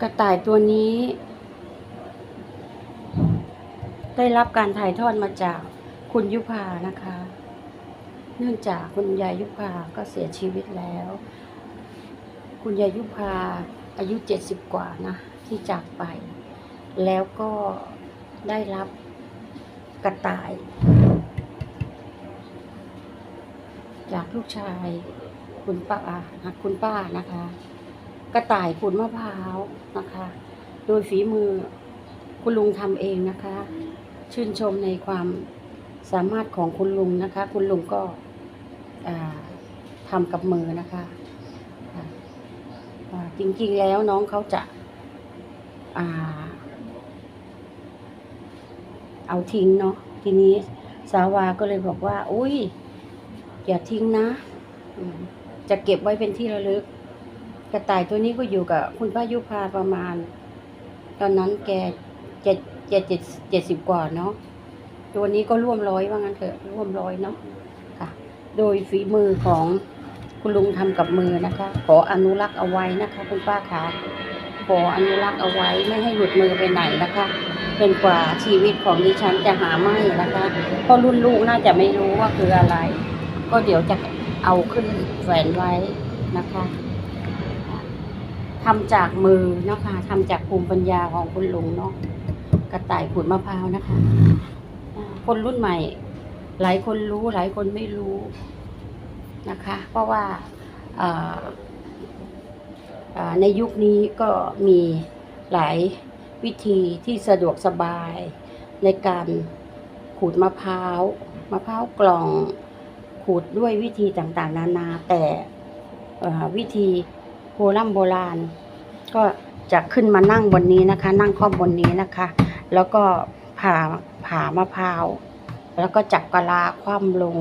กระต่ายตัวนี้ ได้รับการถ่ายทอดมาจากคุณยุพานะคะ เนื่องจากคุณยายยุพาก็เสียชีวิตแล้ว คุณยายยุพาอายุเจ็ดสิบกว่านะที่จากไป แล้วก็ได้รับกระต่าย จากลูกชายคุณป้านะคุณป้านะคะ กระต่ายขูดมะพร้าวนะคะ โดยฝีมือคุณลุงทำเองนะคะ ชื่นชมในความสามารถของคุณลุงนะคะ คุณลุงก็อ่าทำกับมือนะคะจริงๆแล้วน้องเขาจะอาเอาทิ้งเนาะทีนี้สาวาก็เลยบอกว่า อุ้ยอย่าทิ้งนะ จะเก็บไว้เป็นที่ระลึก กระต่ายตัวนี้ก็อยู่กับคุณป้ายุพาประมาณ ตอนนั้นแกเจ็ดเจ็ดเจ็ดเจ็ดสิบกว่าเนาะตัวนี้ก็ร่วมร้อยว่างั้นเถอะร่วมร้อยเนาะค่ะ โดยฝีมือของคุณลุงทำกับมือนะคะ ขออนุรักษ์เอาไว้นะคะ คุณป้าคะขออนุรักษ์เอาไว้ไม่ให้หลุดมือไปไหนนะคะเป็นกว่าชีวิตของดิฉันจะหาไม่นะคะเพราะรุ่นลูกน่าจะไม่รู้ว่าคืออะไร ก็เดี๋ยวจะเอาขึ้นแขวนไว้นะคะ ทำจากมือนะคะทำจากภูมิปัญญาของคุณลุงเนาะกระต่ายขูดมะพร้าวนะคะ คนรุ่นใหม่ หลายคนรู้หลายคนไม่รู้นะคะ เพราะว่าในยุคนี้ก็มีหลายวิธีที่สะดวกสบายในการขูดมะพร้าวมะพร้าวกล่องขูดด้วยวิธีต่างๆ นานาแต่วิธี โบราณโบราณ ก็จะขึ้นมานั่งบนนี้นะคะ นั่งข้อบนนี้นะคะ แล้วก็ผ่าผ่ามะพร้าว แล้วก็จับกะลาคว่ำลง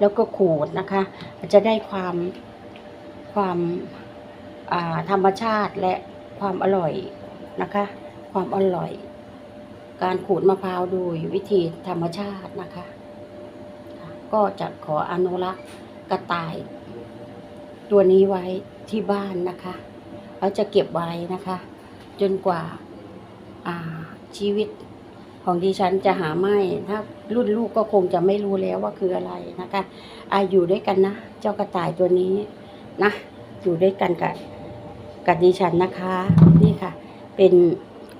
แล้วก็ขูดนะคะ จะได้ความความาธรรมชาติและความอร่อยนะคะ ความอร่อย การขูดมะพร้าวโดยวิธีธรรมชาตินะคะ ก็จะขออนุรักษ์กระต่าย ตัวนี้ไว้ ที่บ้านนะคะเราจะเก็บไว้นะคะ จนกว่าาชีวิตของดิฉันจะหาไม่ ถ้ารุ่นลูกก็คงจะไม่รู้แล้วว่าคืออะไรนะคะอาอยู่ด้วยกันนะ เจ้ากระต่ายตัวนี้นะ อยู่ด้วยกันกับกับดิฉันนะคะ นี่ค่ะ เป็น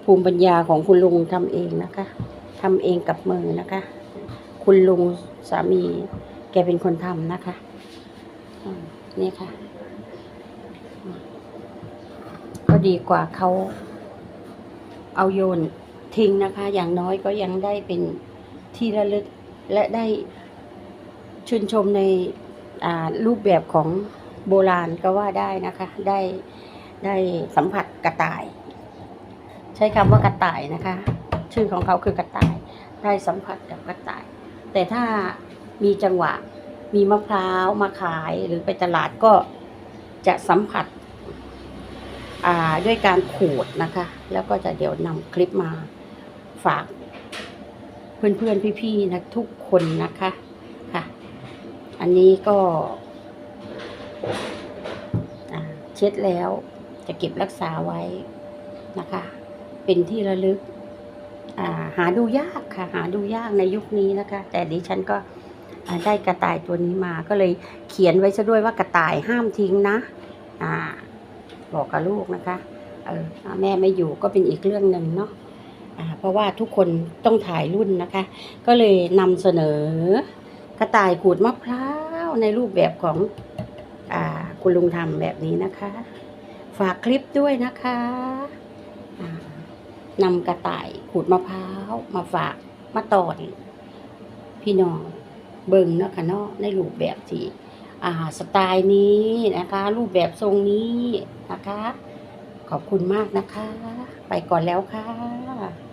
ภูมิปัญญาของคุณลุงทำเองนะคะทำเองกับมือนะคะ คุณลุงสามีแกเป็นคนทำนะคะ นี่ค่ะอืม ก็ดีกว่าเขาเอาโยนทิ้งนะคะ อย่างน้อยก็ยังได้เป็นที่ระลึกและได้ชื่นชมในรูปแบบของโบราณก็ว่าได้นะคะ ได้ได้สัมผัสกระต่าย ใช้คำว่ากระต่ายนะคะ ชื่อของเขาคือกระต่าย ได้สัมผัสกับกระต่าย แต่ถ้ามีจังหวะมีมะพร้าวมาขายหรือไปตลาดก็จะสัมผัส ด้วยการขูดนะคะ แล้วก็จะเดี๋ยวนำคลิปมาฝาก เพื่อนๆพี่ๆนะทุกคนนะคะค่ะ อันนี้ก็เช็ดแล้วจะเก็บรักษาไว้นะคะ เป็นที่ระลึกาหาดูยากค่ะ หาดูยากในยุคนี้นะคะ แต่ดิฉันก็ได้กระต่ายตัวนี้มาก็เลยเขียนไว้ซะด้วยว่ากระต่ายห้ามทิ้งนะ อ่า บอกกับลูกนะคะเออแม่ไม่อยู่ก็เป็นอีกเรื่องหนึ่งเนาะเพราะว่าทุกคนต้องถ่ายรุ่นนะคะ ก็เลยนำเสนอกระต่ายขูดมะพร้าวในรูปแบบของอคุณลุงทำแบบนี้นะคะ ฝากคลิปด้วยนะคะนำกระต่ายขูดมะพร้าวมาฝากมาตอน พี่น้องเบิ่งเนาะค่ะเนาะในรูปแบบที่ สไตล์นี้นะคะ รูปแบบทรงนี้นะคะ ขอบคุณมากนะคะ ไปก่อนแล้วค่ะ